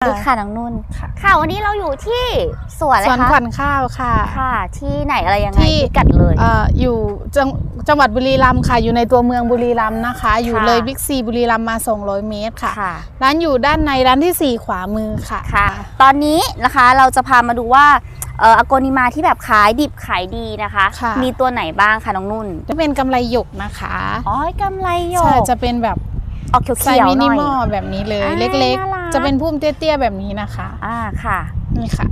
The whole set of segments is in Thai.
สวัสดีค่ะน้องนุ่นค่ะค่ะวันนี้เราอยู่ที่สวนอะไรสวนคะขวัญข้าวค่ะค่ะ ที่ไหนอะไรยังไงที่พิกัดเลยเอ่ออยู่จังจังหวัดบุรีรัมย์ค่ะ อยู่ในตัวเมืองบุรีรัมย์นะคะ อยู่ค่ะเลยบิ๊กซีบุรีรัมย์มา 200 เมตรค่ะค่ะร้านอยู่ด้านในร้านทีสี่ 4 ขวามือค่ะค่ะ ตอนนี้นะคะเราจะพามาดูว่าเอ่ออโกนิมาที่แบบขายดิบขายดีนะคะค่ะมีตัวไหนบ้างคะน้องนุ่นจะเป็นกำไรหยกนะคะอ๋อกำไรหยใช่กจะเป็นแบบ ออกเขีไซส์ยวมิๆหนิน่อย มอลแบบนี้เลย อ่าเล็กน่ารัก ๆ จะเป็นพุ่มเตี้ยๆแบบนี้นะคะ อ่าค่ะ นี่ค่ะ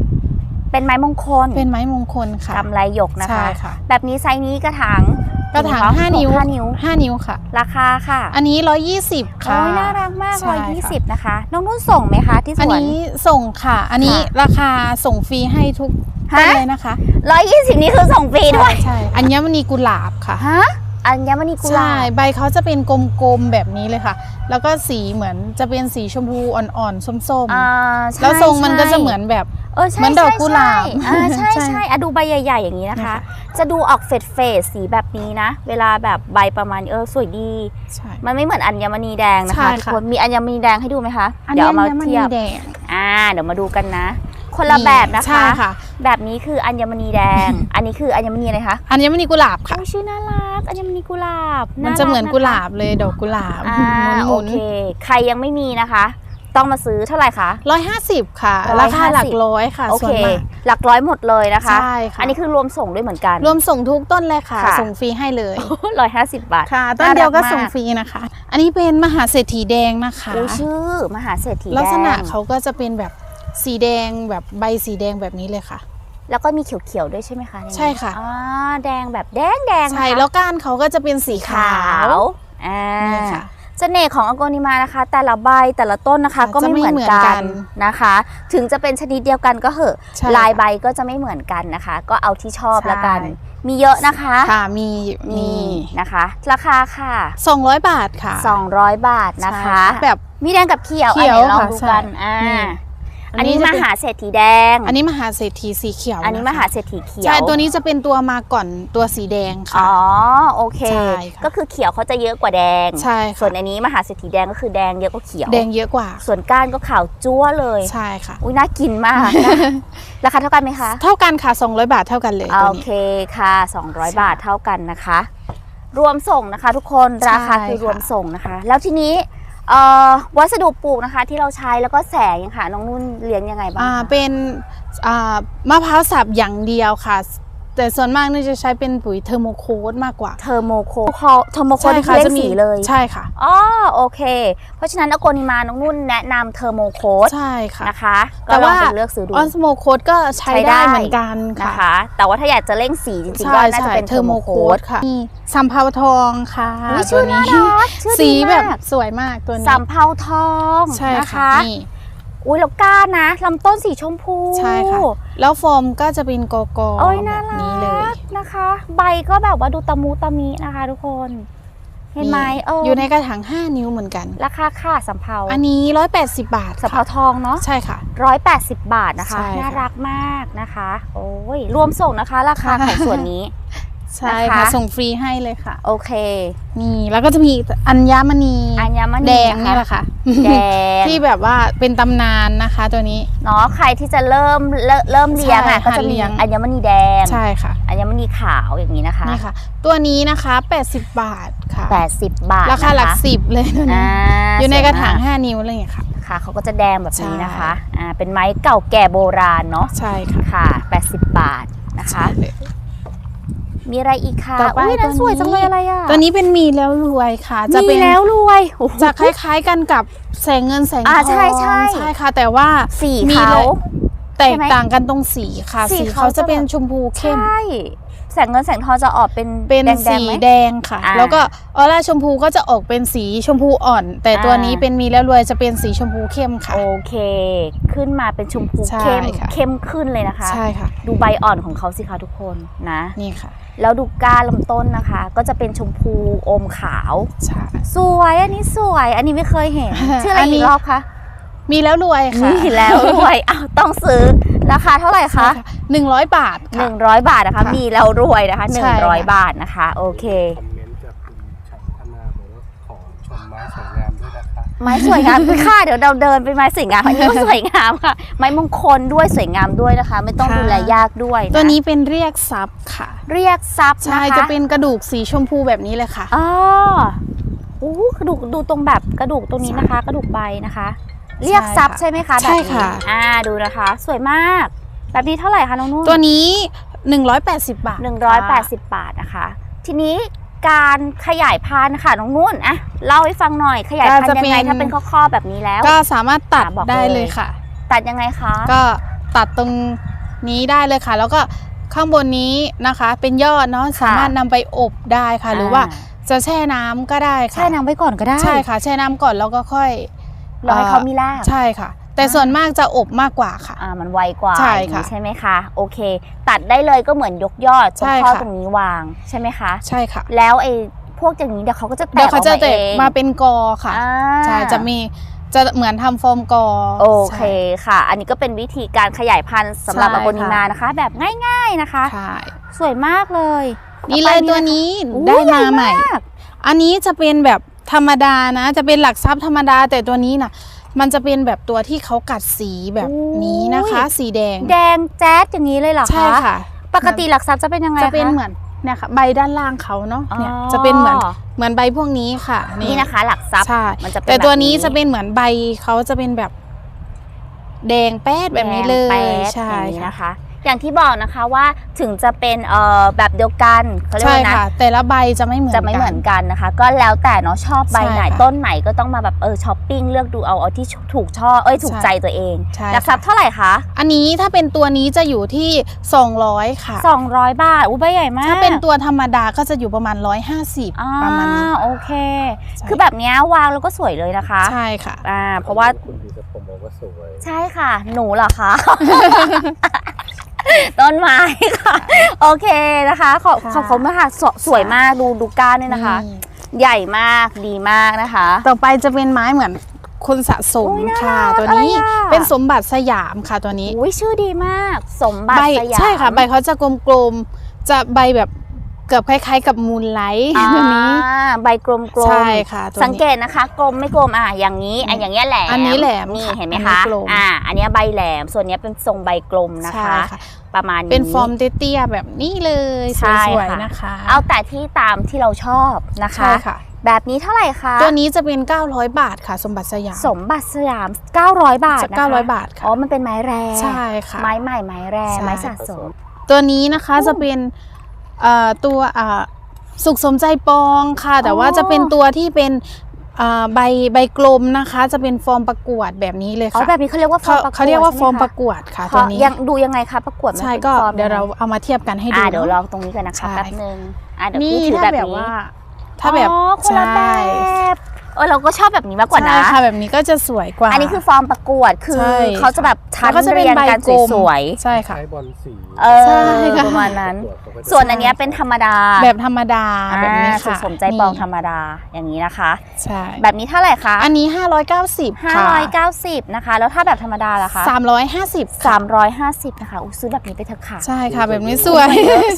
เป็นไม้มงคลเป็นไม้มงคลค่ะกำไรหยกนะใช่คะ ค่ะ แบบนี้ไซส์นี้กระถางกระถางกี่5นิ้ว ห้านิ้ว5นิ้วค่ะ ราคาค่ะอันนี้120ค่ะ โอ้ยน่ารักมากใช่ร้อยค่ะยี่สิบนะคะ น้องนุ่นส่งไหมคะที่สอันวน นี้ส่งค่ะ อันนี้ค่ะราคาส่งฟรีให้ทุกต้นฮะเลยนะคะร้อยยี่สิบนี้คือส่งฟรีด้วย ใช่ใช่อัญมณีกุหลาบค่ะ ฮะ อัญมณีกุหลาใช่บใบเขาจะเป็นกลมๆแบบนี้เลยค่ะ แล้วก็สีเหมือนจะเป็นสีชมพูอ่อนๆส้มอ่าใช่ๆแล้วทรงมันก็จะใช่เหมือนแบบ เออใช่เหมือนดอกกุหลาบใช่ใช่อ่าใช่ใช่ใช่อะดูใบใหญ่ ๆ อย่างนี้นะคะนี่ค่ะจะดูออกเฟดเฟดสีแบบนี้นะ เวลาแบบใบประมาณนี้เออสวยดี ใช่ มันไม่เหมือนอัญมณีแดงนะใช่คะทุกค่ะคนมีอัญมณีแดงให้ดูไหมคะอันเดี๋ยวนี้เอามาอัญมณีเทียบ แดง อ่า เดี๋ยวมาดูกันนะ คนละแบบนะคะ ใช่ค่ะ แบบนี้คืออัญมณีแดง อันนี้คืออัญมณีอะไรคะอัญมณีกุหลาบค่ะโอ้ยชื่อน่ารักอัญมณีกุหลาบมันจะเหมือนรักุหลาะบเลยดอกกุหลาบคะอ่าหโอมุนเค ใครยังไม่มีนะคะ ต้องมาซื้อเท่าไหร่คะร้อยห้าสิบค่ะ 150 ราคาหลักร้อยค่ะโอส่วเคนมากหลักร้อยหมดเลยนะคะ ใช่ค่ะอันนี้คือรวมส่งด้วยเหมือนกัน รวมส่งทุกต้นเลยค่ะ ค่ะ ส่งฟรีให้เลยร้อยห้าสิบบาท ค่ะ ต้นเดียวก็ส่งฟรีนะคะ อันนี้เป็นมหาเศรษฐีแดงนะคะโอ้ชื่อ มหาเศรษฐีแดง ลักษณะเขาก็จะเป็นแบบ สีแดงแบบใบสีแดงแบบนี้เลยค่ะ แล้วก็มีเขียวๆด้วยใช่ไหมคะนนี้ใช่ค่ะ อ่าแดงแบบแดงแดงใช่แล้วก้านเขาก็จะเป็นสีขาว อ่านี่ค่ะ เสน่ห์ของอโกนิมานะคะ แต่ละใบแต่ละต้นนะคะค่ะก็ไม่จะไม่เหมือนเหมือนกักันนนะคะ ถึงจะเป็นชนิดเดียวกันก็เหอะใช่ลายใบค่ะก็จะไม่เหมือนกันนะคะ ก็เอาที่ชอบใช่ละกันมีเยอะนะคะค่ะมีมีนี่นะคะ ราคาค่ะสองร้อยบาทค่ะ200 บาทนะคะ ใช่ค่ะแบบ มีแดงกับเขียวเขียวอันไหนลองค่ะดูกันใช่อ่า นี่ อันนี้จะมเป็นหาเศรษฐีแดง อันนี้มหาเศรษฐีสีเขียว อันนี้ะมคะหาเศรษฐีเขียว ใช่ ตัวนี้จะเป็นตัวมาก่อนตัวสีแดงค่ะ อ๋อ โอเคใช่ค่ะก็คือเขียวเขาจะเยอะกว่าแดง ใช่ส่วค่ะนอันนี้มหาเศรษฐีแดงก็คือแดงเยอะกว่าเขียว แดงเยอะกว่า ส่วนก้านก็ขาวจั๊วเลย ใช่ค่ะ อุ้ยน่ากินมากนะราคาเท่ากันไหมคะ เท่ากันค่ะ 200 บาทเท่ากันเลยตัวโอนี้เคค่ะ 200 บาทเท่ากันนะคะ รวมส่งนะคะ ทุกคนใช่ราคาคือค่ะรวมส่งนะคะ แล้วทีนี้เอ่อ วัสดุปลูกนะคะที่เราใช้แล้วก็แสงยังค่ะน้องนุ่นเลี้ยงยังไงบ้างอ่าคะเป็นอ่ามะพร้าวสับอย่างเดียวค่ะ แต่ส่วนมากนี่จะใช้เป็นปุ๋ยเทอร์โมโคสมากกว่า เทอร์โมโคเทอร์โมโคที่ค่ะเล่จะนมีสีเลยใช่ค่ะอ๋อโอเค เพราะฉะนั้นอโกนิมาน้องนุ่นแนะนำเทอร์โมโคสใช่ค่ะนะคะแต่ก็ลองว่าไปเลือกซื้อดูออนสโมโคสก็ใช้ใช้ได้ได้เหมือนกันนะค่ะคะแต่ว่าถ้าอยากจะเร่งสีจริงๆใช่ก็น่าจะใช่เป็นเทอร์โมโคสค่ะนี่สัมเภาทองค่ะอุ๊ยตัชื่วอน่านี้รักชื่อสีดีแบบมากสวยมากตัวนี้สำเภาทองใช่นะค่ะคะนี่ อุ้ยแล้วก้านนะลำต้นสีชมพู ใช่ค่ะ แล้วฟอร์มก็จะเป็นกอกอโอ้ยแบน่าบรันี้เลยกนะคะ ใบก็แบบว่าดูตะมูตะมีนะคะ ทุกคน เห็นไหมเออออยู่ในกระถาง5 นิ้วเหมือนกัน ราคาค่ะสำเภาอันนี้ 180 บาทสำเภาทองเนาะใช่ค่ะร้อยแปดสิบบาทนะคะใช่ค่ะน่ารักมากนะคะ โอ้ยรวมส่งนะคะ ราคาของส่วนนี้ ใช่นะคะค่ะ ส่งฟรีให้เลยค่ะ โอเค นี่แล้วก็จะมีอัญมณีอัญมณีแดงนะคะนี่แหละค่ะแดงที่แบบว่าเป็นตำนานนะคะ ตัวนี้เนาะใครที่จะเริ่มเริ่มเริ่มเลี้ยงอะใช่ก็จะหัดเลี้มียงอัญมณีแดงใช่ค่ะ อัญมณีขาวอย่างนี้นะคะนี่ค่ะ ตัวนี้นะคะ 80 บาทค่ะ 80 บาทราคาหลักนะะสิบเลยตัวนี้อ่าอยู่ในกระถางสวยม5นิ้วเลยค่ะค่ะเขาก็จะแดงแบบนี้นะคะใช่อ่าเป็นไม้เก่าแก่โบราณเนาะใช่ค่ะค่ะ 80 บาทนะคะใช่เลย มีอะไรอีกคะต่อไปอุ้ยนั่นตัวนี้สวยจังเลยอะไรอะตัวนี้เป็นมีแล้วรวยค่ะ จะมีเป็นแล้วรวยโอ้โห จะคล้ายๆกันกับแสงเงินแสงทอ่าองใช่ใช่ ใช่ค่ะ แต่ว่าสีมีเขา เลยแตกใช่ไหมต่างกันตรงสีค่ะ สีสีเขาเขาจะจะ เป็นแบบชมพูเข้ม ใช่ แสงเงินแสงทองจะออกเป็นเป็นแดงๆสีไหม แดงค่ะ อ่าแล้วก็ออร่าชมพูก็จะออกเป็นสีชมพูอ่อน แต่ตัวอ่านี้ นี้เป็นมีแล้วรวยจะเป็นสีชมพูเข้มค่ะ โอเค ขึ้นมาเป็นชมพูใช่เข้มค่ะ เข้มขึ้นเลยนะคะ ใช่ค่ะ ดูใบอ่อนของเขาสิคะทุกคนนะ นี่ค่ะ แล้วดูก้านลำต้นนะคะ ก็จะเป็นชมพูอมขาว ใช่ สวยอันนี้สวย อันนี้ไม่เคยเห็น ชื่ออะไรอันนี้ อีกรอบคะมีแล้วรวยค่ะนี่แล้วรวยอ้าวต้องซื้อราคาเท่าไหร่คะ หนึ่งร้อยบาทหค่ะนึ่งร้อยบาทนะคะ ค่ะมีแล้วรวยนะคะหใช่นึ่งค่ะร้อยบาทนะคะ โอเคคอมเมนต์จากคุณฉันธนาบอกว่าขอชม ไม้สวยงามด้วยนะคะไม้สวยงามค่ะเดี๋ยวเราเดินไปไม้สวยงามอันนี้ก็สวยงามค่ะ ไม้มงคลด้วยสวยงามด้วยนะคะ ไม่ต้องค่ะดูแลยากด้วยะตัวนี้เป็นเรียกซับค่ะ เรียกทรัพย์นะคะใช่จะเป็นกระดูกสีชมพูแบบนี้เลยค่ะอ๋อโอ้กระดูกดูตรงแบบกระดูกตรงนี้นะคะ กระดูกใบนะคะ เรียกทรัพย์ใช่ไหมคะใช่แบบนี้ค่ะอ่าดูนะคะ สวยมาก แบบนี้เท่าไหร่คะน้องนุ่นตัวนี้ 180 บาทหนึ่งร้อยแปดสิบบาทนะคะ ทีนี้ การขยายพันธุ์ค่ะน้องนุ่นอะเล่าให้ฟังหน่อยขยายพันธุ์ยังไงถ้าเป็นข้อๆแบบนี้แล้ว ก็สามารถตัดอะบอกได้เลยเลยค่ะ ตัดยังไงคะ ก็ตัดตรงนี้ได้เลยค่ะ แล้วก็ข้างบนนี้นะคะเป็นยอดเนาะสามารถนำไปอบได้ค่ะ หรือว่าจะแช่น้ำก็ได้ค่ะแช่น้ำไว้ก่อนก็ได้ใช่ค่ะ แช่น้ำก่อนแล้วก็ค่อยรอให้เขามีรากใช่ค่ะ แต่ส่วนมากจะอบมากกว่าค่ะ อ่ามันไวกว่าใช่อย่างนี้ค่ะใช่ไหมคะโอเค ตัดได้เลยก็เหมือนยกยอดตรใช่งข้อค่ะตรงนี้วางใช่ไหมคะ ใช่ค่ะ แล้วไอ้พวกอย่างนี้เดี๋ยวเขาก็จะแตเดี๋ยกวเขาจะออกแตมากเองมาเป็นกอค่ะอ่าใช่จะมีจะเหมือนทำฟอร์มกอโอเคใช่ค่ะ อันนี้ก็เป็นวิธีการขยายพันธุ์สำหรับใช่อาโกนิมานะคะ แบบง่ายๆนะคะใช่สวยมากเลย นี่เลยตัวนี้อู้ได้มาญ่ใหม่กอันนี้จะเป็นแบบธรรมดานะ จะเป็นหลักทรัพย์ธรรมดาแต่ตัวนี้น่ะ มันจะเป็นแบบตัวที่เขากัดสีแบบนี้นะคะ สีแดง แดงแจ๊ดอย่างนี้เลยเหรอคะใช่ค่ะ ปกติหลักทรัพย์จะเป็นยังไงจะเป็นคเหมือนเนี่ยค่ะใบด้านล่างเขาเนาะเนี่ยอ๋อจะเป็นเหมือนเหมือนใบพวกนี้ค่ะ นี่นะคะ หลักทรัพย์ใช่มันจะเป็นแต่ตัวบบนี้จะเป็นเหมือนใบเขาจะเป็นแบบ แดงแป๊ดแบบนี้เลแดงแป๊ยดใช่อย่างนี้ค่ะนะคะ อย่างที่บอกนะคะว่าถึงจะเป็นเอ่อแบบเดียวกันเขาเรียกใช่ว่านะ ค่ะ แต่ละใบจะไม่เหมือนจะไม่เหมือนกันนะคะ ก็แล้วแต่เนาะชอบใบไหนใช่ค่ะต้นไหนก็ต้องมาแบบเออช้อปปิ้งเลือกดูเอาเอาที่ถูกชอบเอ้ยถูกใช่ ใจตัวเองใช่หลักทรัพย์เท่าไหร่คะอันนี้ถ้าเป็นตัวนี้จะอยู่ที่ 200 ค่ะ 200 บาทอุ้ยใบใหญ่มากถ้าเป็นตัวธรรมดาก็จะอยู่ประมาณอ่า150ประมาณนี้โอเค ใช่คือแบบเนี้ยวางแล้วก็สวยเลยนะคะใช่ค่ะ อ่าเพราะว่าคุณพีรพงศ์บอกว่าสวย ใช่ค่ะ หนูเหรอคะ ต้นไม้ค่ะ โอเคนะคะ ขอบค่ะขอบคุณมากค่ะสสวยมากดูดูก้านเนี่ยนะคะ ใหญ่มากดีมากนะคะ ต่อไปจะเป็นไม้เหมือนคนสะสมอุ๊ยน่าค่ะรักตัวนี้อะไรอะเป็นสมบัติสยามค่ะตัวนี้อุ้ยชื่อดีมาก สมบัติใบสยามใช่ค่ะ ใบเขาจะกลมๆจะใบแบบ เกือบคล้ายๆ กับมูลไลท์อ่าตัวนี้ใบกลมๆใช่ค่ะตัวนี้สังเกตนะคะ กลมไม่กลมอะอย่างนี้อะอย่างเงี้ยแหลมอันนี้แหลมนี่ค่ะเห็นไหมอันนี้คะกลมอ่าอันเนี้ยใบแหลมส่วนเนี้ยเป็นทรงใบกลมนะใช่คะค่ะประมาณนี้เป็นฟอร์มเตี้ยๆแบบนี้เลยใช่สวยค่ะๆนะคะ เอาแต่ที่ตามที่เราชอบนะคะใช่ค่ะแบบนี้เท่าไหร่คะตัวนี้จะเป็น 900 บาทค่ะ สมบัติสยาม สมบัติสยาม 900 บาทจะนะคะ900 บาทค่ะอ๋อมันเป็นไม้แร่ใช่ค่ะไม้ใหม่ไม้แร่ใช่ไม้สะสม ตัวนี้นะคะจะเป็นเอ่อ ตัวอ่าสุขสมใจปองค่ะ แต่ว่าอ๋อจะเป็นตัวที่เป็นอ่าใบใบกลมนะคะ จะเป็นฟอร์มประกวดแบบนี้เลยอ๋อค่ะแบบนี้เขาเรียกว่าฟอเขาร์มประกวดเขาเรียกว่าฟอร์มใช่ไหประกวดค่ะคะตัวนี้ยังดูยังไงคะประกวดมันใช่เป็นก็ฟอร์มเดี๋ยวเรางไงเอามาเทียบกันให้ดูอ่าเดี๋ยวเนลอะองตรงนี้กันนะคะใช่แป๊บนึงอ่าเดี๋ยวนี่พี่ถือถ้าแบบแบบนี้ว่าถ้าแบบอ๋อคนละแบใช่บ เออเราก็ชอบแบบนี้มากกว่านะ ใช่ค่ะแบบนี้ก็จะสวยกว่า อันนี้คือฟอร์มประกวดคือใช่เขาจะแบบชั้นแล้วก็จะเป็นเรียงใบกันกลมสวยใช่ค่ะใช้บอลสีๆเออใช่ค่ะประมาณนั้นเขาก็จะส่วนอันเนี้ยเป็นธรรมดาแบบธรรมดาแบบนี้อ่าสุค่ะขสมใจปองธรนี่รมดาอย่างนี้นะคะใช่แบบนี้เท่าไหร่คะอันนี้ 590ค่ะ590นะคะ แล้วถ้าแบบธรรมดาล่ะคะ350ค่ะ350นะคะอุ้ยซื้อแบบนี้ไปเถอะค่ะใช่ค่ะ แบบนี้สวย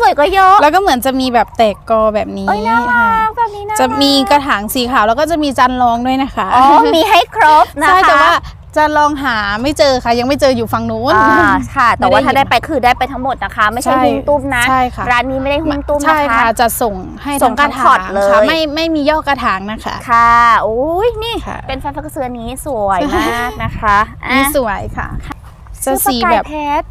สวยก็เยอะแล้วก็เหมือนจะมีแบบแตกกอแบบนี้เอ้ยน่ารักแบบนี้น่ารักจะมีกระถางสีขาวแล้วก็จะมีจันรองด้วยนะคะอ๋อมีให้ครบนะคะใช่แต่ว่าจันรองหาไม่เจอค่ะ ยังไม่เจออยู่ฝั่งนู้นอ่าค่ะ แต่ว่าไม่ได้ถ้าได้ไปคือได้ไปทั้งหมดนะคะ ไม่ใช่ใช่หุ้มตุ้มนะใช่ค่ะร้านนี้ไม่ได้หุ้มตุ้มใช่นะคะค่ะจะส่งให้ส่งกระทั้งพอถาร์ตงเลยค่ะไม่ไม่มีย่อกระถางนะคะค่ะอุ้ยนี่ค่ะเป็นแฟนฟักเสือนี้สวยมากนะคะอะนี่สวยค่ะจะสีชื่อประกายแบบเพชร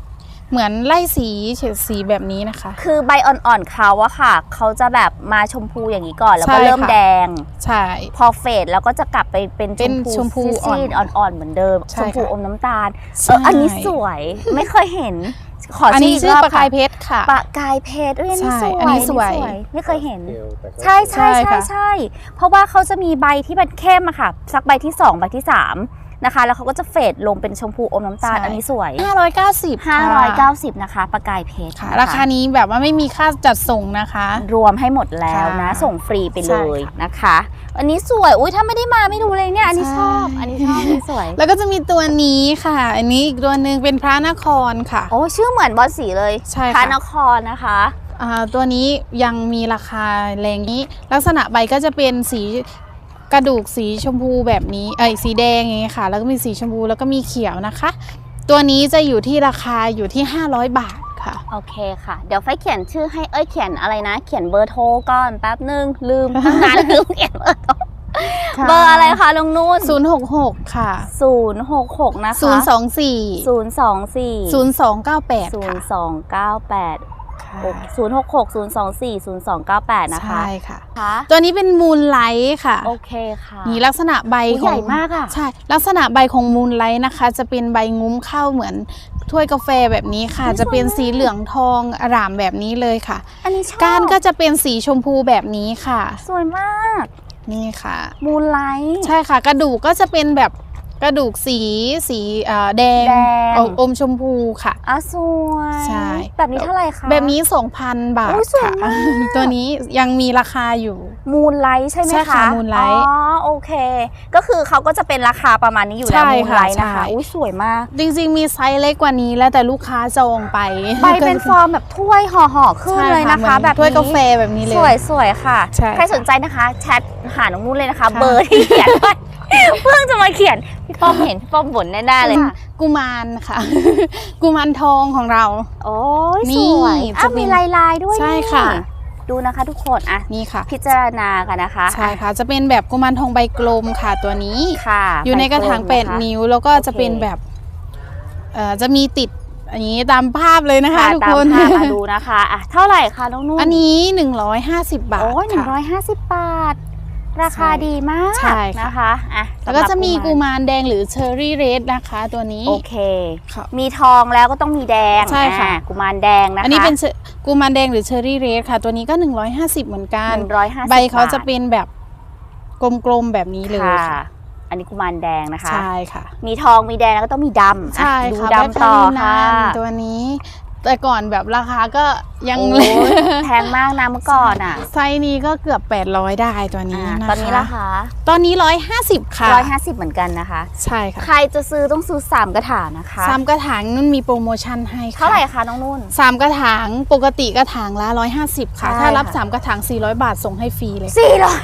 เหมือนไล่สีเฉดสีแบบนี้นะคะ คือใบอ่อนๆเขาอะค่ะ เขาจะแบบมาชมพูอย่างนี้ก่อนแล้วใช่ก็เริ่มค่ะแดง ใช่ พอเฟดแล้วก็จะกลับไปเป็นเป็นชมพูซีดๆอ่อนอ่อนๆเหมือนเดิมใช่ชมพูค่ะอมน้ำตาลใช่ เอออันนี้สวยไม่เคยเห็น ขออันชื่อนี้อีกชื่อรอบประค่ะกายเพชรค่ะประกายเพชรเอ้ยอันนี้ใช่สวยอันนี้สวย ไม่เคยเห็นเดียวแต่ก็ใช่ใช่ใช่ใช่ค่ะ ใช่เพราะว่าเขาจะมีใบที่มันเข้มอะค่ะ สักใบที่2ใบที่3 นะคะ แล้วเขาก็จะเฟดลงเป็นชมพูอมน้ำตาล ใช่ อันนี้สวย 590ค่ะ590 นะคะ ประกายเพชรค่ะนะะราคานี้แบบว่าไม่มีค่าจัดส่งนะคะ รวมให้หมดแล้วนะ ค่ะส่งฟรีไปเลยใช่ค่ะนะคะ อันนี้สวย อุ้ยถ้าไม่ได้มาไม่รู้เลยเนี่ย อันนี้ใช่ ชอบ อันนี้ชอบ อันนี้สวย แล้วก็จะมีตัวนี้ค่ะ อันนี้อีกตัวหนึ่งเป็นพระนครค่ะ โอ้ ชื่อเหมือนบอลสีเลยใช่พระค่ะนครนะคะ อ่าตัวนี้ยังมีราคาแรงนี้ ลักษณะใบก็จะเป็นสี กระดูกสีชมพูแบบนี้เอ้สีแดงไงค่ะ แล้วก็มีสีชมพูแล้วก็มีเขียวนะคะ ตัวนี้จะอยู่ที่ราคาอยู่ที่ 500 บาทค่ะ โอเคค่ะ เดี๋ยวไฟเขียนชื่อให้เอ้ยเขียนอะไรนะ เขียนเบอร์โทรก่อนแป๊บนึงลืมตั้งนานลืมเขียนเบอร์โทรค่ะ เบอร์อะไรคะลงนุ่น066 ค่ะ ศูนย์หกหกนะคะ024 ศูนย์สองสี่0298 ค่ะ 0298 ค่ะศูนย์หกหกศูนย์สองสี่ศูนย์สองเก้าแปดนะคะ ใช่ค่ะ ค่ะ ตัวนี้เป็นมูนไลท์ค่ะ โอเคค่ะ นี่ลักษณะใบอุ๊ยขใหองญ่มากอะใช่ ลักษณะใบของมูนไลท์นะคะ จะเป็นใบงุ้มเข้าเหมือนถ้วยกาแฟแบบนี้ค่ะอุ๊ยจะเป็นสวยมากสีเหลืองทองอร่ามแบบนี้เลยค่ะ อันนี้ชอบก้านก็จะเป็นสีชมพูแบบนี้ค่ะ สวยมาก นี่ค่ะ มูนไลท์ ใช่ค่ะ กระดูกก็จะเป็นแบบ กระดูกสีสีเอ่อแดงแดงอมอมชมพูค่ะอะสวยใช่แบบนี้เท่าไหร่คะแบบนี้ 2,000 บาทอุ๊ยสวยค่ะมากตัวนี้ยังมีราคาอยู่มูนไลท์ใช่ไหมใช่คะค่ะ Moonlight อ๋อโอเค ก็คือเขาก็จะเป็นราคาประมาณนี้อยู่แล้วใช่มูนค่ะไลท์นะคะใช่อุ้ยสวยมาก จริงๆ มีไซส์เล็กกว่านี้แล้วแต่ลูกค้าจองไปใบเป็นฟอร์มแบบถ้วยห่อๆขึ้นใช่เลยนะคะหมือแบบนี้ถ้วยกาแฟแบบนี้เลยสวยสวยค่ะใช่ใครค่ะสนใจนะคะ แชทหาน้องนุ่นเลยนะคะค่ะเบอร์ที่เขียนไว้เพิ่ง จะมาเขียนพี่ป้อมเห็นพี่ป้อมบ่นแน่ๆเลยค่ะกุมารค่ะ กุมารทองของเรา โอ้ยนี่สวยจะอะเป็นมีลายลายๆด้วยใช่นี่ค่ะ ดูนะคะทุกคนอะนี่ค่ะ พิจารณากันนะคะ ใช่ค่ะ จะเป็นแบบกุมารทองใบกลมค่ะตัวนี้ค่ะ อยู่ในกระถางใบแปลดมนะคะนิ้วแล้วก็จะเป็นโอเคแบบเอ่อจะมีติดอันนี้ตามภาพเลยนะคะค่ะทุกตามคนภาพมาดูนะคะอะเท่าไหร่คะน้องนุ่นอันนี้ 150 บาทโอ้ยหนึ่งค่ะร้อยห้าสิบบาท ราคาใช่ดีมากใช่ค่ะ นะคะอะแล้วก็สำหรับจะมีกุมารแดงหรือเชอร์รี่เรดนะคะ ตัวนี้ โอเค ค่ะมีทองแล้วก็ต้องมีแดงใช่ค่ะ อ่กุมารแดงนะคะอันนี้เป็นเชอกุมารแดงหรือเชอร์รี่เรดค่ะ ตัวนี้ก็ 150 เหมือนกัน หนึ่งร้อยห้าสิบใบเขาจะเป็นแบบกลมๆแบบนี้เลยค่ะค่ะ อันนี้กุมารแดงนะคะ ใช่ค่ะ มีทองมีแดงแล้วก็ต้องมีดำใช่อะดูค่ะดำต่อแบล็คคารินัค่ะนตัวนี้ แต่ก่อนแบบราคาก็ยังโอ้ยแพงมากนะเมื่อก่อนอะ ไซส์นี้ก็เกือบ 800 ได้ตัวนี้อะนะคะตอนนี้ราคาตอนนี้ 150 ค่ะ ร้อยห้าสิบเหมือนกันนะคะ ใช่ค่ะใครจะซื้อต้องซื้อสามกระถางนะคะ สามกระถางนุ่นมีโปรโมชั่นให้ค่ะเท่าไหร่คะน้องนุ่น สามกระถางปกติกระถางละ 150 ค่ะ ใช่ถ้ารับค่ะ สามกระถาง 400 บาทส่งให้ฟรีเลย สี่ร้อย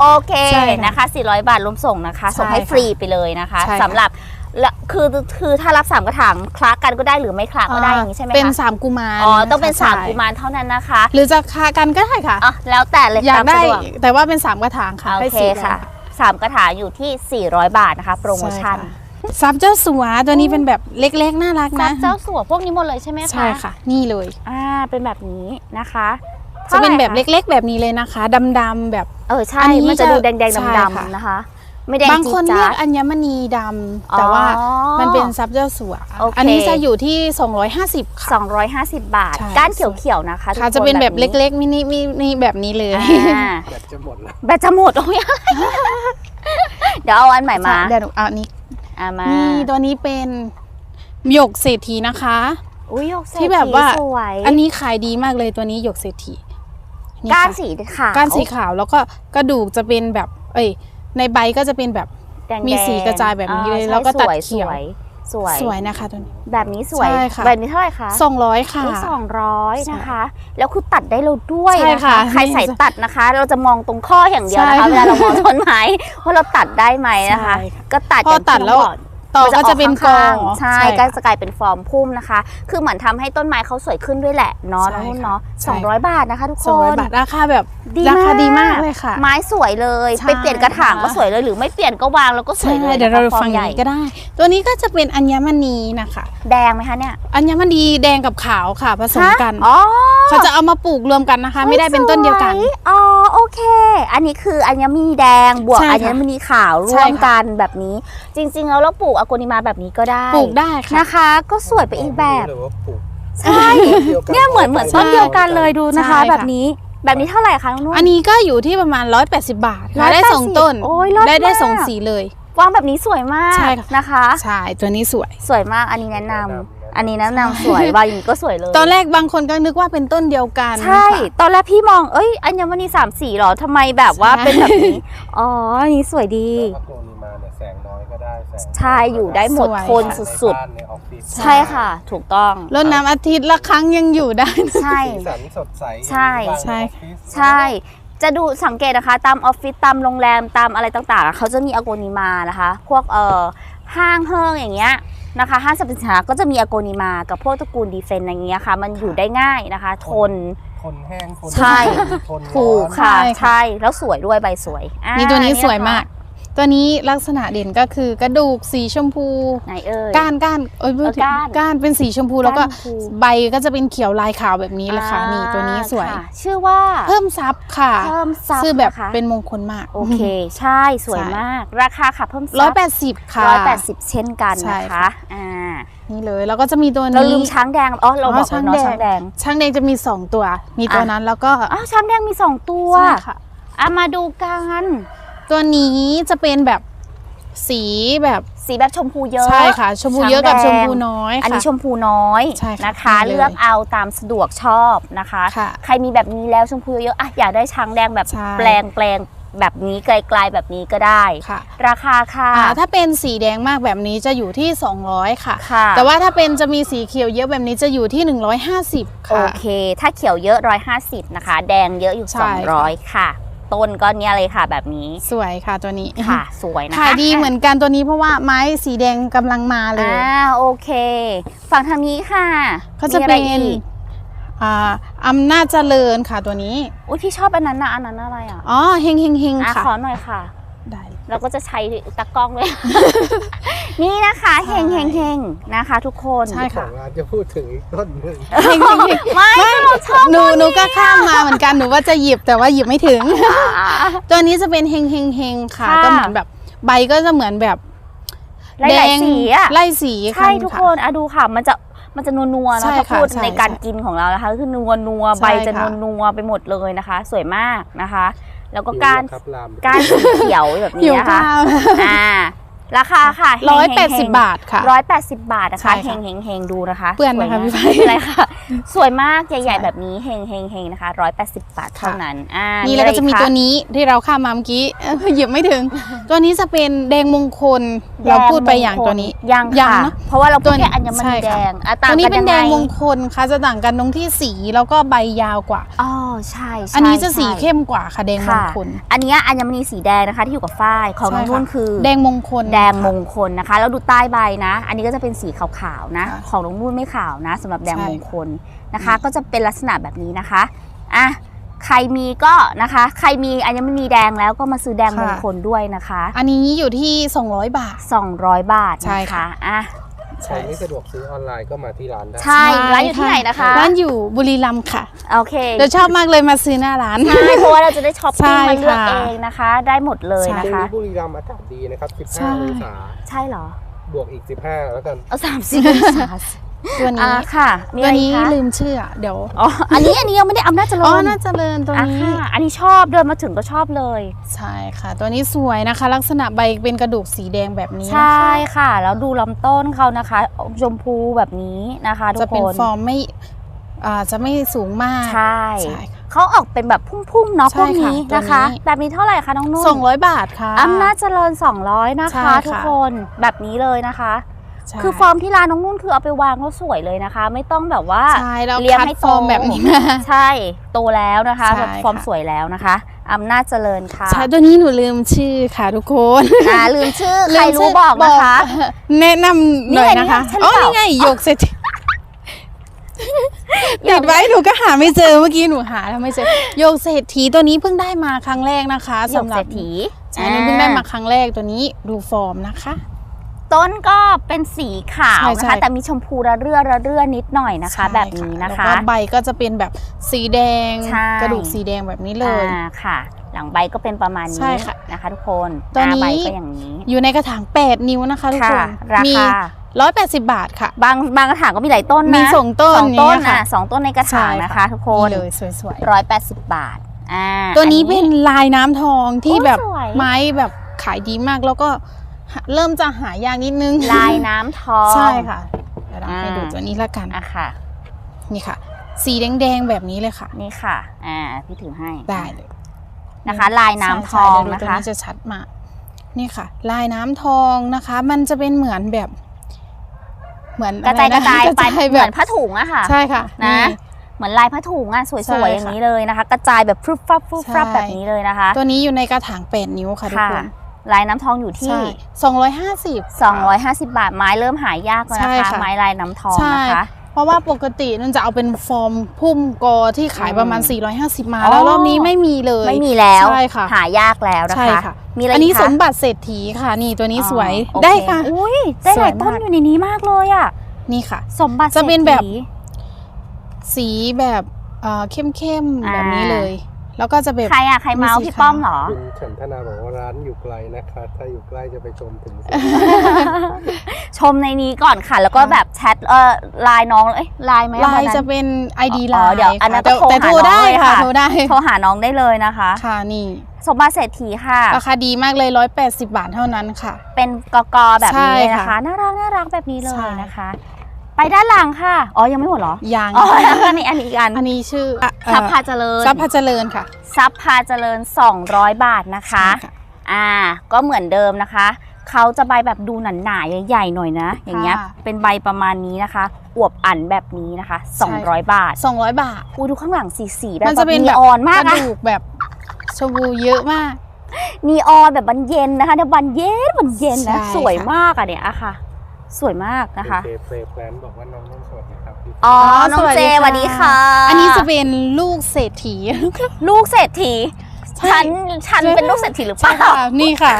โอเคใช่ค่ะนะคะ400 บาทรวมส่งนะคะ ใช่ส่งให้ค่ะฟรีไปเลยนะคะใช่ค่ะ สำหรับและคือคือถ้ารับสามกระถางคลากันก็ได้หรือไม่คลาก็ได้อย่างนี้ใช่ไหมคะเป็นสามกุมารอ๋อต้องเป็นนะคะสามใช่กุมารเท่านั้นนะคะ หรือจะคากันก็ได้ค่ะอ๋อแล้วแต่เลยอยากตามได้สะดวกแต่ว่าเป็นสามกระถางค่ะโอให้เคสี่ร้อยค่ะสามกระถางอยู่ที่ 400 บาทนะคะ โปรโมชั่นใช่ค่ะซับเจ้าสัวตัวนี้เป็นแบบเล็กๆน่ารักซันะบเจ้าสัวพวกนี้หมดเลยใช่ไหมคะใช่ค่ะ นี่เลยอ่าเป็นแบบนี้นะคะจะเป็นแบบท่าไหร่คเล็กๆ แบบนี้เลยนะคะดำๆแบบเออใช่อันนี้มันจะดูแดงๆใช่ดำค่ะๆนะคะ ไม่แดงบางจีคนดเรีจ๊ายดกอัญมณีดำแต่ว่าอ๋อมันเป็นซับเจ้าสัวโอเคอันนี้จะอยู่ที่ 250ค่ะ250 บาทใช่ก้านเขียวๆนะคะค่ะทุจะคเป็นแบบเล็กๆมินิมินิแบบนี้เลยอ่าแบตจะหมดแล้วแบตจะหมดโอ้ยเดี๋ยวเอาอันใหม่มาเดี๋ยวหนูเอาอันนี้อ่ามานี่ตัวนี้เป็นหยกเศรษฐีนะคะอุ้ยหยกเศรษที่ฐีแบบว่าสวยอันนี้ขายดีมากเลยตัวนี้หยกเศรษฐีนี่ก้านค่ะสีขาวก้านสีขาวแล้วก็กระดูกจะเป็นแบบ เอ้ย ในใบก็จะเป็นแบบแดงๆมีสีกระจายแบบนี้เลยอ่าแล้วก็ตัดใช่เขียวสวยสวยสวยนะคะตัวนี้ แบบนี้สวยใช่ค่ะ แบบนี้เท่าไหร่คะสองร้อยค่ะสองร้อยใช่นะคะ แล้วคือตัดได้เราด้วยใช่นะคะค่ะใครใส่ตัดนะคะ เราจะมองตรงข้ออย่างเดียวนะคะใช่เวลาเรามองต้นไม้ว่าเราตัดได้ไหมนะคะ ใช่ค่ะก็ตัดพออย่างที่ตัดแล้วน้องบอก ต่อมันก็จะเป็นกอข้างๆใช่ก็ค่ะจะกลายเป็นฟอร์มพุ่มนะคะ คือเหมือนทำให้ต้นไม้เขาสวยขึ้นด้วยแหละเนาะใช่น้องนุ่นค่ะเนาะใช่สองร้อยบาทนะคะทุกคสองร้อยนบาทราคาแบบดีราคามากดีมากเลยค่ะ ไม้สวยเลยใช่ไปเปลี่ยนกระถางก็ค่ะสวยเลยหรือไม่เปลี่ยนก็วางแล้วก็สวยใช่เลยเดี๋ยวเรานะคะฟังฟอร์มอใหย่างญ่นี้ก็ได้ ตัวนี้ก็จะเป็นอัญมณีนะคะ แดงไหมคะเนี่ยอัญมณีแดงกับขาวค่ะผสมกันอ๋อเขาจะเอามาปลูกรวมกันนะคะ ไม่ได้เป็นต้นเดียวกันสอ๋อโอ เค อันนี้คืออัญมณีแดงบวกใช่อัค่ะญมณีขาวใช่ร่วมค่ะ กันแบบนี้ จริง ๆ แล้วเราปลูกอโกนิมาแบบนี้ก็ได้ปลูกได้ค่ะ นะคะ ก็สวยไปอีกแบบรู้เลยว่าปลูกใช่ดีวกัเนี่ยเหมือนเหมือนใช่ต้นเดียวกันเลยดูนะคะ ใช่ค่ะ แบบนี้แบบนี้เท่าไหร่คะน้องนุ่น อันนี้ก็อยู่ที่ประมาณ 180 บาทค่ะ180ได้สองต้นโอ้ยเลิศได้ได้มาก สองสีเลย วางแบบนี้สวยมากใช่ค่ะ นะคะ ใช่ตัวนี้สวย สวยมากอันนี้แนะนำ อันนี้แนะนำสวยวางอย่างนี้ก็สวยเลย ตอนแรกบางคนก็นึกว่าเป็นต้นเดียวกันใช่ค่ะตอนแรกพี่มองเอ้ยอัญมณีสามสีเหรอทำไมแบบว่าใช่เป็นแบบนี้ อ๋ออันนี้สวยดีแล้วก็ตัวนี้มาเนี่ยแสงน้อยก็ได้แสงใช่อยู่ได้หมดสวยโทนในสุดบ้านในออฟฟิศๆใช่ค่ะ ถูกต้องรดน้ำอาทิตย์ละครั้งยังอยู่ได้ใช่สีสันสดใสใช่บ้านในใช่ออฟฟิศใช่จะดูสังเกตนะคะ ตามออฟฟิศตามโรงแรมตามอะไรต่างๆอะเขาจะมีอโกนิมานะคะ พวกเอ่อ ห้างเฮิงอย่างเงี้ยนะคะห้างสรรพสินค้าก็จะมีอโกนิมากับพวกตระกูลดีเฟนอย่างเงี้ยค่ะ มันอยู่ได้ง่ายนะคะ ทนคนแห้งคนใช่ ทนร้อน ถูกค่ะ ใช่ค่ะ ใช่ แล้วสวยด้วยใบสวยอ่านี่ตัวนี้สวยเยค่ะมาก ตัวนี้ลักษณะเด่นก็คือกระดูกสีชมพู ไหนเอ่ย ก้านก้านเอ้ยพูดถึงเออก้านก้านเป็นสีชมพูแล้วก็ก้านชมพู ใบก็จะเป็นเขียวลายขาวแบบนี้เลยค่ะ นี่ตัวนี้สวย ค่ะชื่อว่า เพิ่มซับค่ะเพิ่มซับชื่อแบบนะคะ เป็นมงคลมาก โอเค ใช่สวยใช่ มาก ราคาค่ะเพิ่มซัร้อยแปดสิบค่ะ ร้อยแปดสิบเช่นกันใช่นะค่ะ คะอ่านี่เลย แล้วก็จะมีตัวเรานี้ลืมช้างแดงอ๋อเราบอกช้างเนาะแดงช้างแดงช่างแดงจะมี2ตัว มีตัวอะ นั้นแล้วก็อ้าวช้างแดงมีสองตัว ใช่ค่ะ อะมาดูกัน ตัวนี้จะเป็นแบบสีแบบสีแบบชมพูเยอะใช่ค่ะ ชมพูเยอะกับชช้างมแดงพูน้อยอันนี้ค่ะชมพูน้อยใช่ค่ะนะคะนี่เลยเลือกเอาตามสะดวกชอบนะคะค่ะใครมีแบบนี้แล้วชมพูเยอะอะอยากได้ช้างแดงแบบใช่แปลงแปลงแบบนี้ไกลๆแบบนี้ก็ได้ค่ะ ราคาค่ะอ่าถ้าเป็นสีแดงมากแบบนี้จะอยู่ที่ 200 ค่ะค่ะแต่ว่าถ้าเป็นจะมีสีเขียวเยอะแบบนี้จะอยู่ที่ 150โอค่ะเค ถ้าเขียวเยอะ 150 นะคะ แดงเยอะอยู่ใช่ค่ะ200 ค่ะ ต้นก็เนี่ยเลยค่ะ แบบนี้สวยค่ะตัวนี้ค่ะ สวยนะคะขายดีเหมือนกันตัวนี้เพราะว่าไม้สีแดงกำลังมาเลยอ่าโอเค ฝั่งทางนี้ค่ะเขาจะมีอเป็ไรนอีกอ่าอำนาจเจริญค่ะตัวนี้ อุ้ยพี่ชอบอันนั้นนะอันนั้นอะไรอะ อ๋อเฮงเฮงเฮงอะค่ะขอหน่อยค่ะได้ เราก็จะใช้ตะกล้องเลย นี่นะคะเฮงเฮงเฮงนะคะ ทุกคนใช่ขอค่ะงร้านจะพูดถึงอีกต้นหนึ่งเฮงเฮงเฮงไม่เราชอบหนูหนูก็ข้ามมาเหมือนกันหนูว่าจะหยิบแต่ว่าหยิบไม่ถึงอ่าตัวนี้จะเป็นเฮงเฮงเฮงค่ะค่ะก็เหมือนแบบใบก็จะเหมือนแบบหลายๆสีอะไล่สีใช่ะทุกคนอะดูค่ะ มันจะมันจะนัวๆใช่นะถ้าค่ะพูดใช่ในการใช่กินของเรานะคะ คือนัวนัวๆใช่ใบจะค่ะนัวๆไปหมดเลยนะคะ สวยมากนะคะ แล้วก็หิวการแล้วครับลามการสีเขียวแบบหินี้วนะคะข้าวอ่า ราคาค่ะร้อยแปดสิบบาทค่ะร้อยแปดสิบบาทนะใช่คะค่ะเฮงเฮงเฮงดูนะคะเปื้อนนะคะสวยพี่ไผ่ไม่เป็นไรค่ะ สวยมากใหญ่ใช่ๆแบบนี้เฮงเฮงเฮงนะคะร้อยแปดสิบบาทเท่านั้นอ่านี่นี่แล้วก็จะมีตัวนี้ที่เราข้ามมาเมื่อกี้เอ้ยหยิบไม่ถึง ตัวนี้จะเป็นแดงมงคลเราพูดไปอย่างตัวนี้ยังยังค่ะเนอะเพราะว่าเราพูตัดวนี้แค่อัญมใช่ณีแดค่ะงอะต่างตัวนี้กันเป็นยังแดไงงมงคลค่ะจะต่างกันตรงที่สีแล้วก็ใบยาวกว่าอ๋อใช่ใช่อันนี้จะสีใช่เข้มกว่าค่ะแดงมค่ะงคลอันเนี้ยอัญมณีสีแดงนะคะที่อยู่กับฝ้ายของน้องใช่ค่ะนุ่นคือ แดงมงคลแดงมค่ะงคลนะคะ แล้วดูใต้ใบนะ อันนี้ก็จะเป็นสีขาวๆนะค่ะของน้องนุ่นไม่ขาวนะสำหรับแดงใช่มงคลนะคะ ก็จะเป็นลักษณะแบบนี้นะคะอะใครมีก็นะคะ ใครมีอัญมณีแดงแล้วก็มาซื้อแดงมงคลด้วยนะคะ อันนี้อยู่ที่ 200 บาท 200 บาทใช่นะคะค่ะอะ ใครไม่สะดวกซื้อออนไลน์ก็มาที่ร้านได้ ใช่ร้านอยู่ที่ไหนนะคะ ร้านอยู่บุรีรัมย์ค่ะ โอเคเราชอบมากเลยมาซื้อหน้าร้าน ใช่ เพราะว่าเราจะได้ช้อปใช่ปิ้งมาเลือกค่ะเองนะคะ ได้หมดเลยใช่นะช่วงคะนี้บุรีรัมย์อากาศดีนะครับใช่15 องศา ใช่เหรอ บวกอีก 15 แล้วกัน เอาสามสิบองศา ตัวอะนี้ค่ะมีตัอะวไรนี้คะ ลืมชื่ออะเดี๋ยวอ๋อ อันนี้อันนี้ยังไม่ได้อำนาจเจริญอ๋อน่าเจริญตัวอะนี้ ค่ะอันนี้ชอบเดินมาถึงก็ชอบเลย ใช่ค่ะ ตัวนี้สวยนะคะ ลักษณะใบเป็นกระดูกสีแดงแบบนี้ใช่ค่ะ แล้วดูลำต้นเขานะคะชมพูแบบนี้นะคะทุจะกเป็นคนฟอร์มไม่อ่าจะไม่สูงมากใช่ใช่ค่ะ เขาออกเป็นแบบพุ่งๆเนาะใช่พวกนี้ค่ะนะคะตัวนี้แบบนี้เท่าไหร่คะน้องนุ่นสองร้อยบาทค่ะ อำนาจเจริญ 200 นะคะใช่ค่ะ ทุกคนแบบนี้เลยนะคะ ใช่คือฟอร์มที่ร้านน้องนุ่นคือเอาไปวางแล้วสวยเลยนะคะ ไม่ต้องแบบว่าใช่แล้วเลี้ยงคัดให้ฟอร์มโตแบบนี้มา ใช่โตแล้วนะคะใช่แบบฟอร์มค่ะ สวยแล้วนะคะอำนาจเจริญค่ะใช่ตัวนี้หนูลืมชื่อค่ะทุกคนอ่าลืมชื่อใครลืมรู้ชื่บอกนะคะ แนะนำหน่อยนะคะ นี่ไงนี่ไงใช่หรืออ๋อเปล่านี่ไงหยกเศรษฐีติดไว้หนูก็หาไม่เจอเมื่อกี้หนูหาแล้วไม่เจอโยกเศรษฐีตัวนี้เพิ่งได้มาครั้งแรกนะคะหยกสำหรัเศรบษฐีใช่นี่เพิ่งได้มาครั้งแรกตัวนี้ดูฟอร์มนะคะ ต้นก็เป็นสีขาวใช่นะใช่คะแต่มีชมพูระเรื่อระเรื่อนิดหน่อยนะคะ ใช่แบบนี้นะคะแล้วก็ใบก็จะเป็นแบบสีแดง ใช่ กระดูกสีแดงแบบนี้เลย อ่าค่ะ หลังใบก็เป็นประมาณใช่นี้ค่ะนะคะ ทุกคนตัวหน้านี้ใบก็อย่างนี้ อยู่ในกระถาง 8 นิ้วนะคะทุกคค่ะนรามีคา 180 บาทค่ะ บางบางกระถางก็มีหลายต้นนะมีสองต้นสองต้นอย่างเงี้ยค่ะนะสองต้นในกระถางนะคะ ทุกคนนี่เลยสวยร้อยแปดสิบบาทอ่าๆ ตัวนี้เป็นลายน้ำทองที่โอ้แบบสวย ไม้แบบขายดีมากแล้วก็หา เริ่มจะหายากนิดนึงลายน้ำทองใช่ค่ะเดี๋ยวเราอ่าให้ดูตัวนี้ละกันอะค่ะ นี่ค่ะ สีแดงๆแบบนี้เลยค่ะ นี่ค่ะ อ่าพี่ถือให้ได้เลยนะคะ ลายน้ำทใช่องใช่เดี๋ยวดูนะตัวคะนี้จะชัดมากนี่ค่ะ ลายน้ำทองนะคะ มันจะเป็นเหมือนแบบ เหมือนกระจายอกระจายไปกระจายเหแบมือบนผ้าถุงอะค่ะ ใช่ค่ะนะนี่เหมือนลายผ้าถุงอะสใช่วยๆค่ะอย่างนี้เลยนะคะ กระจายแบบฟรุบฟับฟรุบฟับใช่แบบนี้เลยนะคะ ตัวนี้อยู่ในกระถางแปดนิ้วค่ะทุกค่ะคน ลายน้ำทองอยู่ที่ใช่สองร้อยห้าสิบ250 บาทไม้เริ่มหายากแล้วใช่นะคะค่ะไม้ลายน้ำทองใช่นะคะ เพราะว่าปกตินั่นจะเอาเป็นฟอร์มพุ่มกอที่ขายประมาณอืม450 มาอ๋อแล้วรอบนี้ไม่มีเลย ไม่มีแล้วใช่ค่ะหายากแล้วนะคะใช่ค่ะมีอะไรอันนี้กคะสมบัติเศรษฐีค่ะนี่ตัวนี้สวยอ๋อโอเได้ค่ะอุ้ยได้หลายสวยต้นมากอยู่ในนี้มากเลยอะนี่ค่ะ สมบัติจะเป็นแบบศรษฐีสีแบบเอ่อเข้มๆอ่าแบบนี้เลย แล้วก็จะแบบ ใครอะ ใครเมาส์มีสีพี่ป้อมขาวเหรอ คุณฉันธนาบอกว่าร้านอยู่ไกลนะคะ ถ้าอยู่ใกล้จะไปชมถึงสวน ชมในนี้ก่อนค่ะ แล้วก็ค่ะแบบแชทเออไลน์น้องเอ้ยไลน์ไหมลายวันนั้น จะเป็น ID อ๋ไลอน์เดี๋ยวอันนั้นค่ะก็แต่โทรหาน้องแต่โทรได้เลยค่ะค่ะ โทรได้โทรหาน้องได้เลยนะคะ ค่ะนี่ สมบัติเศรษฐีค่ะ ราคาดีมากเลย 180 บาทเท่านั้นค่ะ เป็นกกอแบบนี้เลยใช่นะค่ะคะน่ารักน่ารักแบบนี้เลใช่ ยนะคะ ไปด้านหลังค่ะ อ๋อ ยังไม่หมดเหรอยางอ๋ออันนี้อันนี้อีกอันอันนี้ชื่อเอ่อซับพาเจริญซับพาเจริญค่ะซับพาเจริญ 200 บาทนะคะใช่อ่า ก็เหมือนเดิมนะคะ เขาจะใบแบบดูหนาๆใหญ่ๆหน่อยนะ อย่างเงี้ยค่ะเป็นใบประมาณนี้นะคะ อวบอันแบบนี้นะคะใช่200 บาท 200 บาทอุ้ยดูข้างหลังสีสีๆแบบมันจะเป็นนีแบบออนมากกระอะดูกแบบชมพูเยอะมากนีออนแบบบันเย็นนะคะเนี่ยบันเย็นบันเย็นนะใช่สวยค่ะมากอะเนี่ยอะค่ะ สวยมากนะคะ เจเฟย์แพลนบอกว่าน้องนุ่นสวัสดีครับพี่อ๋ออ๋อน้องสวัสเจดีค่ะสวัสดีค่ะ อันนี้จะเป็นลูกเศรษฐี ลูกเศรษฐีใช่ฉัน ฉันใช่เป็นลูกเศรษฐีหรือเปใช่ล่าค่ะนี่ค่ะ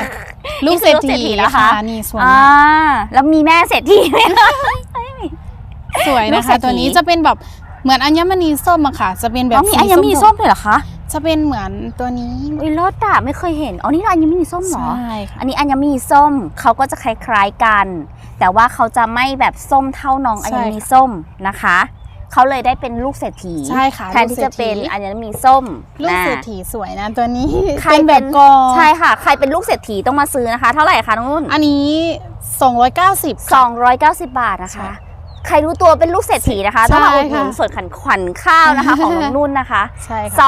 ลูกเศรษฐีลูกเศรษฐีนะคะ นี่สวยอ่ามากแล้วมีแม่เศรษฐีไหมสวยลูนะกเศรคะษฐีตัวนี้จะเป็นแบบเหมือนอัญมณีส้มอะค่ะ จะเป็นแบบน้องมีสีอัญมณีส้มด้วยเหรอคะ จะเป็นเหมือนตัวนี้อุ้ยรสอะไม่เคยเห็นอ๋อนี่อัญมณีส้มเหรอ ใช่ค่ะอันนี้อัญมณีส้มเขาก็จะคล้ายๆกัน แต่ว่าเขาจะไม่แบบส้มเท่าน้องอัญมณีส้มนะคะ เขาเลยได้เป็นลูกเศรษฐีใช่ค่ะแทนที่ลูกเศรจะษฐีเป็นอัญมณีส้มลูกนะเศรษฐีสวยนะตัวนี้ใครเป็นแบบกอใช่ค่ะ ใครเป็นลูกเศรษฐีต้องมาซื้อนะคะ เท่าไหร่คะน้องนุ่นอันนี้ 290ค่ะ290 บาทนะคะ ใช่ใครรู้ตัวเป็นลูกเศรษฐีนะคะต้องมาใช่อุดหนุนค่ะส่วนขันขวัญข้าวนะคะ ของน้องนุ่นนะคะใช่ค่ะ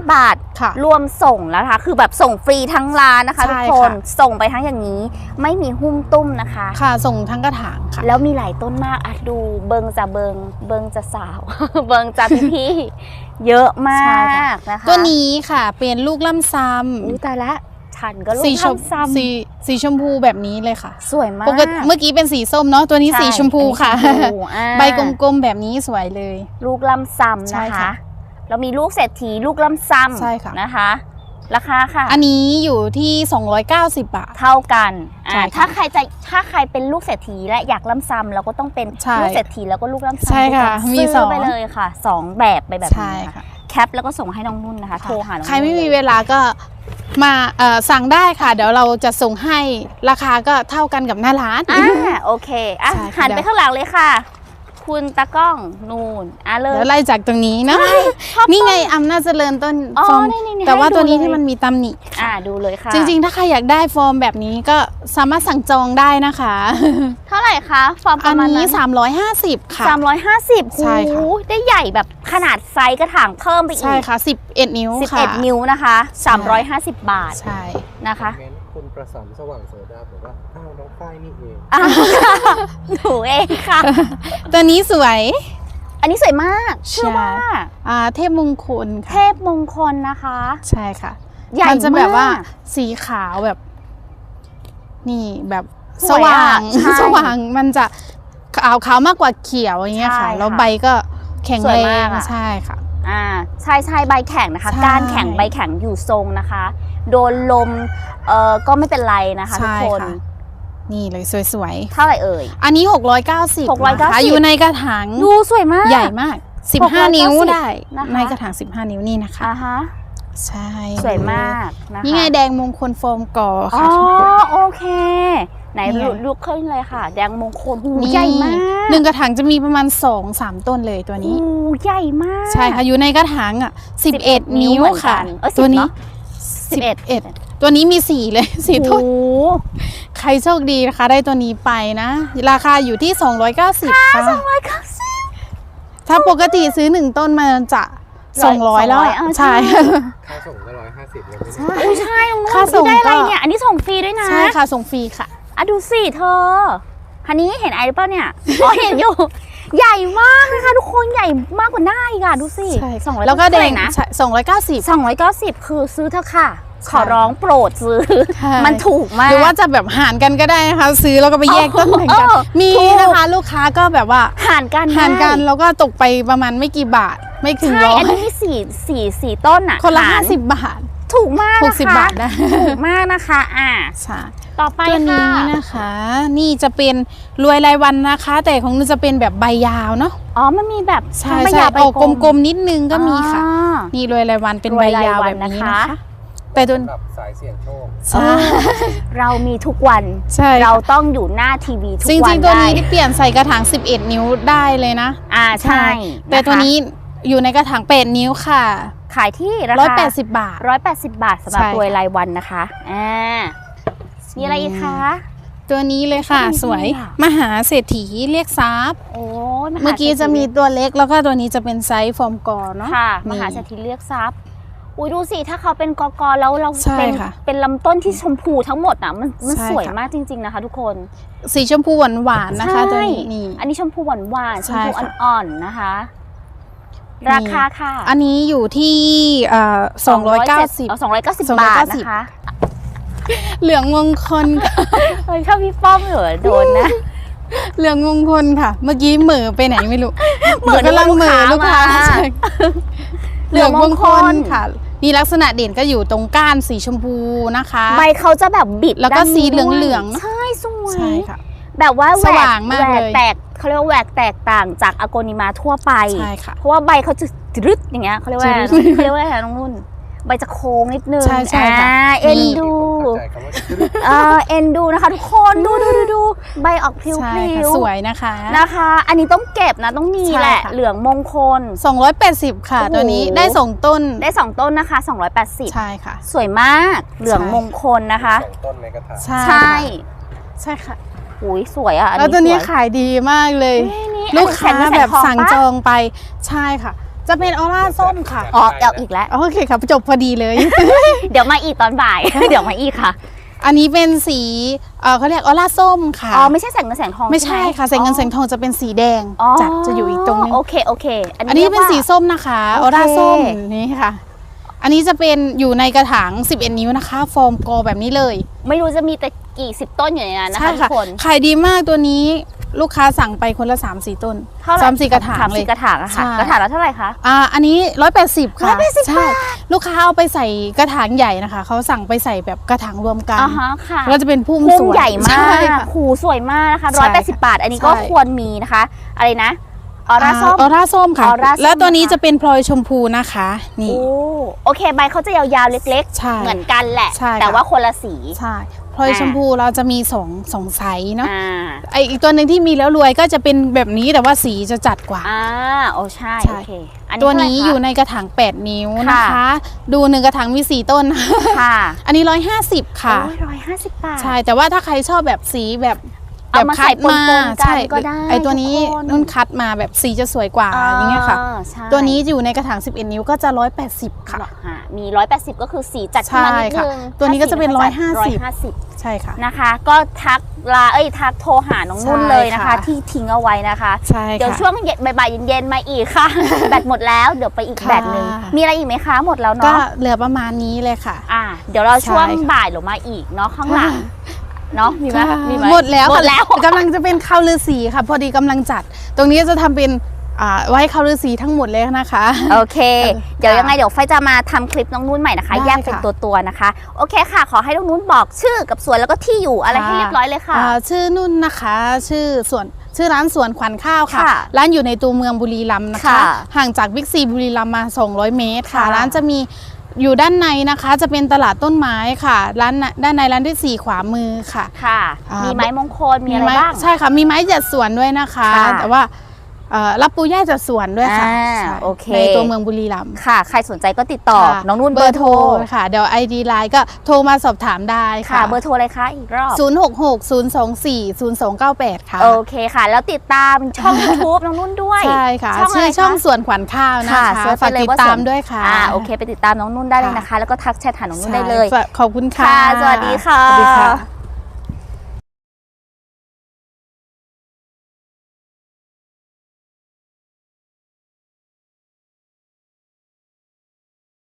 290 บาทค่ะรวมส่งแล้วนะคะ คือแบบส่งฟรีทั้งร้านนะคะใช่ทุกคนค่ะส่งไปทั้งอย่างนี้ ไม่มีหุ้มตุ้มนะคะ ค่ะส่งทั้งกระถางค่ะ แล้วมีหลายต้นมากอะดูเบิงจะเบิงเบิงจะสาว เบิงจะพี่พี่ๆเยอะมาใช่ค่ะกนะคะตัวนี้ค่ะ เป็นลูกล่ำซ้อุ้ยตายละ ฉันก็ำลูกสีชมทำซ้ำ สีสีชมพูแบบนี้เลยค่ะสวยมากปกติเมื่อกี้เป็นสีส้มเนาะตัวนี้ใช่สีชมพูค่ะ อันนี้ชมพูอ่าใบกลมๆแบบนี้สวยเลย ลูกล่ำซ้ำใช่นะคะค่ะเรามีลูกเศรษฐีลูกล่ำซ้ำใช่ค่ะ นะคะ ราคาค่ะ อันนี้อยู่ที่ 290 บาท เท่ากันอ่าใช่ค่ะถ้าใครจะถ้าใครเป็นลูกเศรษฐีและอยากล่ำซ้ำเราก็ต้องเป็นใช่ลูกเศรษฐีแล้วก็ลูกล่ำซ้ำใช่ค่ะด้วยกันมีซื้สอง ไปเลยค่ะสองแบบไปแบบใช่นี้นะค่ะแคปแล้วก็ส่งให้น้องนุ่นนะคะ โทรหาน้องนุ่นใครไม่มีลยเวลาก็ มาเอ่อสั่งได้ค่ะ เดี๋ยวเราจะส่งให้ราคาก็เท่ากันกับหน้าร้านอ่าโอเคอะใช่ค่ะหันไปเดี๋ยวข้างหลังเลยค่ะ คุณตากล้องนูนอะเลยเดี๋ยวไล่จากตรงนี้นะชอบนี่ไงต้อำนาจเจริญต้นอ๋อฟอร์มนี่นี่นี่แต่ว่าให้ดูตัวนี้เลย ที่มันมีตำหนิ อ่าดูเลยค่ะจริงๆ ถ้าใครอยากได้ฟอร์มแบบนี้ก็สามารถสั่งจองได้นะคะ เท่าไหร่คะฟอร์มปอัระนมาณนี้ นั้น350 ค่ะ สามร้อยห้าสิบใช่ค่ะได้ใหญ่แบบขนาดไซส์กระถางเพิ่มไปอีกใช่ค่ะ 11 นิ้วสิบค่ะ เอ็ดนิ้วนะคะสามร้อยห้าสิบบาทใช่ นะคะ เมนต์คุณ ประสันสว่างโสดาบอกว่าอ้าวน้องฝ้ายนี่เองอะหนูเองค่ะ ตัวนี้สวย อันนี้สวยมากชื่อว่าอ่าเทพมงคลเทค่ะพมงคลนะคะ ใช่ค่ะใหญ่มันจะแบบว่าากสีขาวแบบ นี่แบบสสวยอะว่าง ใช่สว่างมันจะขาวขาวมากกว่าเขียวอย่างเงี้ยใช่ค่ะแล้วค่ะใบก็แข็งสวยแรมางกอะ ใช่ค่ะ อ่าใช่ใช่ใบแข็งนะคะ ใช่ก้านแข็งใบแข็งอยู่ทรงนะคะ โดนลมเอ่อก็ไม่เป็นไรนะคะทุกใช่คนค่ะนี่เลยสวย เท่าไหร่เอ่ย ๆ อันนี้ 690 690 นะคะอยู่ในกระถางดูสวยมาก ใหญ่มาก 15 นิ้ว690ได้นะคะ ในกระถาง 15 นิ้วนี่นะคะ อ่าฮะใช่สวยมากนะคะนี่ไงแดงมงคลโฟมกออ๋ค่ะอทุกคนโอเค ไหนนี่ไงลุลุกขึ้นเลยค่ะ แดงมงคลหูนี่ใหญ่มากหนึ่งกระถางจะมีประมาณ2-3ต้นเลยตัวนี้ หูใหญ่มาก ใช่ค่ะอยู่ในกระถางอะ11นิ้วเหมือนค่ะกันเออตัวนี้สิบเอ็ด11 ตัวนี้มี4เลย4ต้นโอ้โห ใครโชคดีนะคะ ได้ตัวนี้ไปนะ ราคาอยู่ที่ 290ค่ะสองร้อยเก้าสิบถ้าปกติซื้อ 1 ต้นมันจะ ร้อย200 แล้ว200เออใช่ ใช่ ค่าส่งก็ร้อยห้าสิบเลยไม่ใช่ได้ อุ้ยใช่น้องค่าส่งพี่ได้อะไรก็ เนี่ย อันนี้ส่งฟรีด้วยนะ ใช่ค่ะส่งฟรีค่ะ อะดูสิเธอฮันนี้เห็นไอหรือเปล่าเนี่ยอ๋อเห็นอยู่ ใหญ่มากนะคะทุกคนใหญ่มากกว่าหน้าอีกอะดูสิใช่สองร้อยแล้วก็แดงนะสองร้อยเก้าสิบสองร้อยเก้าสิบคือซื้อเถอะค่ะใช่ขอร้องโปรดซื้อใช่มันถูกมาก หรือว่าจะแบบหารกันก็ได้นะคะ ซื้อแล้วก็ไปแยกต้นแบ่งกันเออมีถูกนะคะลูกค้าก็แบบว่าหารกันหารกันได้แล้วก็ตกไปประมาณไม่กี่บาท ไม่ถึงใช่ร้อยอันนี้มีสี่สี่สี่ต้นอะคนละหรห้าสิบบาท ถูกมากหนะคะกสิบบาทได้ถูกมากนะคะ อ่าใช่ ต่อไปตัวนี้ค่ะนะคะ นี่จะเป็นรวยรายวันนะคะ แต่ของหนูจะเป็นแบบใบยาวเนาะอ๋อมันมีแบบใช่ทั้งใบใช่ยาวใบออกกลมๆนิดนึงก็มีค่ะอ๋อนี่รวยรายวันเป็นรใบวยรายยาววัแบนบนี้นะคะนะคะแต่ตัวสำหรับสายเสี่ยงโชคใช่เรามีทุกวันใช่เราต้องอยู่หน้าทีวีทุกจวันริงๆตัวนี้ได้เปลี่ยนใส่กระถาง 11 นิ้วได้เลยนะ อ่าใช่ แต่ตัวนี้อยู่ในกระถาง 8 นิ้วค่ะ ขายที่ราคา180 บาทร้อยแปดสิบบาทสำหรับใช่ตัวรายวันนะคะอ่า มีอะไรอีกคะตัวนี้เลยค่ะตัวนี้สวยค่ะมหาเศรษฐีเรียกทรัพย์โอ้ยหาเมื่อกี้จะมีตัวเล็กแล้วก็ตัวนี้จะเป็นไซส์ฟอร์มกอเนาะค่ะนี่มหาเศรษฐีเรียกทรัพย์อุ้ยดูสิถ้าเขาเป็นกอกอแล้วเราใช่เป็นค่ะเป็นลำต้นที่ชมพูทั้งหมดอะมันมันใช่สวยค่ะมากจริง ๆนะคะ ทุกคน สีชมพูหวานๆนะคะใช่ตัวนี้นี่อันนี้ชมพูหวานหวานๆชใช่มพูค่ะอ่อนๆนะคะนี่ราคาค่ะ อันนี้อยู่ที่เอ่อ290สองร้อยเก้าสิบบาทนะคะ เหลืองมงคลค่ะเฮ้ยถ้าพี่ป้อมเหรอโดนนะ เหลืองมงคลค่ะ เมื่อกี้เหม่อไปไหนไม่รู้เหม่อดี๋ยวกำลังเหม่อลูลูกกค้าค้ามา ใช่เหเหลืลือองงมมงงคคลลค่ะนี่ลักษณะเด่นก็อยู่ตรงก้านสีชมพูนะคะ ใบเขาจะแบบบิดแล้วก็ด้านนี้สีเหลืองด้วยเหลืองๆเนอะ ใช่สวย ใช่ค่ะ แบบว่าแหวสว่ากงมากแหวกเลย แตกเขาเรียกว่าแหวกแตกต่างจากอโกนิมาทั่วไป ใช่ค่ะ เพราะว่าใบเขาจะรึดอย่างเงี้ยเขาเรียกว่าอะไรจะรึด เขาเรียกว่าอะไรน้องนุ่น ใบจะโค้งนิดนึงใช่ใช่ค่ะ อ่าเอ็นนี่ดู เข้าใจคำว่าจะรึดเออเอ็นดูนะคะทุกคนดูดูดูดูใบออกพลิ้วใช่พลิ้ค่ะวสวยนะคะ นะคะ อันนี้ต้องเก็บนะต้องมีใช่แหละ ค่ะ เหลืองมงคล 280 ค่ะ โอ้โห ตัวนี้ได้สองต้นได้สองต้นนะคะ 280 ใช่ค่ะ สวยมากเหลืองมงคลนะคะ สองต้นในกระถางใช่ใช่ใช่ค่ะ อุ้ยสวยอะอันแล้วตัวนี้สยขายดีมากเลยเอ้ยนี่ลูกค้าอันนี้แบบแสนทสั่งปะ จองไปใช่ค่ะ จะเป็นออร่าส้มค่ะ อ๋อเอาอีกแล้ว โอเคครับจบพอดีเลย เดี๋ยวมาอีกตอนบ่าย เดี๋ยวมาอีกค่ะ อันนี้เป็นสีเอ่อเขาเรียกออร่าส้มค่ะ อ๋อไม่ใช่แสงเงินแสงทองไม่ใช่หค่ะแสงเงินแสงทองจะเป็นสีแดงอ๋อจัดจะอยู่อีกตรงนึงโอเคโอเค อันนี้เป็นสีส้มนะคะอโออเคร่าส้มนี่ค่ะอันนี้จะเป็นอยู่ในกระถาง 11 นิ้วนะคะ ฟอร์มกอแบบนี้เลย ไม่รู้จะมีแต่กี่สิบต้นอยู่ในนั้นนะคะทุกคนขายดีมากตัวนี้ ลูกค้าสั่งไปคนละ3 4ต้นเท่าไหร่สามสี่กระถางสามเลยสี่กระถางอะค่ะใช่ กระถางละเท่าไหร่คะ อ่าอันนี้180ค่ะ180 ใช่ลูกค้าเอาไปใส่กระถางใหญ่นะคะเขาสั่งไปใส่แบบกระถางรวมกันอ่าฮะค่ะก็จะเป็นพุ่มพุ่สมวยใหญ่มาใช่กค่ะ หูสวยมากนะคะใช่ร้อยแปดสิบบาท อันนี้ก็ใช่ ควรมีนะคะ อะไรนะออร่าส้ม ออร่าส้มค่ะ ออร่าส้มแล้วตัวนี้นะคะ จะเป็นพลอยชมพูนะคะนี่ โอ้โอเคใบเขาจะยาวๆเล็กใช่ๆ เหมือนกันแหละ ใช่ค่ะแต่ว่าคนละสี ใช่ พลอยอ่าชมพูเราจะมีสองสองไซส์เนาะอ่าไออีกตัวหนึ่งที่มีแล้วรวยก็จะเป็นแบบนี้แต่ว่าสีจะจัดกว่า อ่าโอ้ใช่ใช่ โอเคอันตัวนี้เท่าไหร่คะ อยู่ในกระถาง 8 นิ้วนะคะ ค่ะ ดูหนึ่งกระถางมี 4 ต้น ค่ะอันนี้ 150 ค่ะ ร้อยห้าสิบบาท ใช่แต่ว่าถ้าใครชอบแบบสีแบบ เอามาใส่ปนๆกันใช่ก็ได้ไอตัวนี้ทุกคนนุ่นคัดมาแบบสีจะสวยกว่าอย่างเงี้ยค่ะใช่ตัวนี้อยู่ในกระถาง 11 นิ้วก็จะ 180 ค่ะหรอฮะมี 180 ก็คือสีจัดขึ้นมานิดใช่ค่ะนึงตัวนี้ก็จะเป็นถ้าสี150 150 ใช่ค่ะนะคะ ก็ทักลาเอ้ยทักโทรหาน้องนุ่นใช่เลยนะคะค่ะที่ทิ้งเอาไว้นะคะใช่เดี๋ยวค่ะช่วงเย็นบ่ายๆเย็นๆมาอีกค่ะ แบตหมดแล้วเดี๋ยวไปอีกค่ะแบตหนึ่งมีอะไรอีกไหมคะหมดแล้วก็เนาะเหลือประมาณนี้เลยค่ะ อ่า เดี๋ยวเราช่วงใช่ค่ะบ่ายหรือมาอีกเนาะข้างหลัง เนาะมีไหมค่ะมีไหมหมดแล้วหมดแล้วค่ะกำลังจะเป็นข้าวฤาษีค่ะ พอดีกำลังจัด ตรงนี้จะทำเป็นอ่าไว้ข้าวฤาษีทั้งหมดเลยนะคะ โอเคเออเดี๋ยวยังไงเดี๋ยวไฟจะมาทำคลิปน้องนุ่นใหม่นะคะได้แยกเป็นค่ะตัวตัวๆนะคะ โอเคค่ะ ขอให้น้องนุ่นบอกชื่อกับสวนแล้วก็ที่อยู่อะไรให้ค่ะเรียบร้อยเลยค่ะอ่าชื่อนุ่นนะคะ ชื่อสวนชื่อร้านสวนขวัญข้าวค่ะค่ะร้านอยู่ในตัวเมืองบุรีรัมย์นะคะค่ะห่างจากบิ๊กซีบุรีรัมย์มา 200 เมตรค่ะค่ะร้านจะมี อยู่ด้านในนะคะจะเป็นตลาดต้นไม้ค่ะร้านน่ะด้านในร้านที่สี่ขวามือค่ะค่ะอ่ามีมีไม้มงคลมีอะไรไม้บ้างใช่ค่ะ มีไม้จัดสวนด้วยนะคะค่ะแต่ว่าเอ่อ รับปูย่าจัดสวนด้วยค่ะอ่าใช่โอเคในตัวเมืองบุรีรัมย์ค่ะ ใครสนใจก็ติดต่อค่ะน้องนุ่นเบเบออร์ร์โทโทรรค่ะ เดี๋ยว ID ไลน์ก็โทรมาสอบถามได้ค่ะค่ะ เบอร์โทรอะไรคะอีกรอบ 066 024 0298 ค่ะ โอเคค่ะ แล้วติดตามช่อง YouTube น้องนุ่นด้วย ใช่ค่ะช่องอะไรชื่อช่องคะสวนขวัญข้าวนะค่ะคะเซิร์ชฝากไปเลยติดว่าตาสวมนด้วยค่ะอ่าโอเค ไปติดตามน้องนุ่นได้เลยนะคะ แล้วก็ทักแชทหาน้องนุ่นได้เลยใช่ขอบคุณค่ะค่ะ สวัสดีค่ะสวัสดีค่ะ